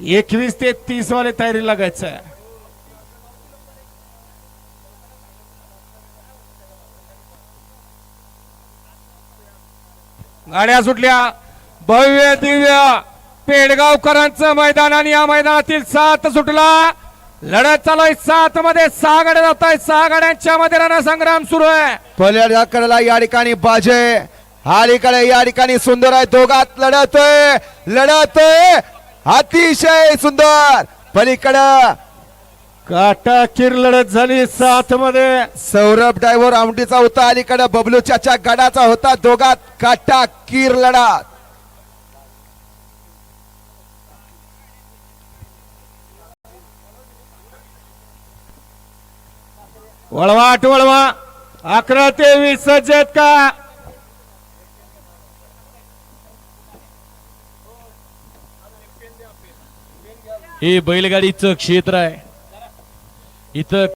एकवीस ते तीस वाले तयारी लागायचं आहे. गाड्या सुटल्या. भव्य दिव्य पेडगावकरांचं मैदान आणि या मैदानातील सात सुटला. लढत चालू आहे. सात मध्ये सहा गाड्या जात आहेत. सहा गाड्यांच्या मध्ये रणसंग्राम सुरू आहे. पहिल्या कडेला या ठिकाणी बाजे. अलीकडे या ठिकाणी सुंदर आहे. दोघात लढत लढतोय. अतिशय सुंदर. पलीकडं. काटा किर लढत झाली सात मध्ये सौरभ ड्रायव्हर आमटीचा होता अलीकडे बबलू चाचा गडाचा होता दोघात काटा कीर लढत वळवा आठ वळवा अकरा ते वीस सज्ज आहेत का? हे बैलगाडीचं क्षेत्र आहे. इथं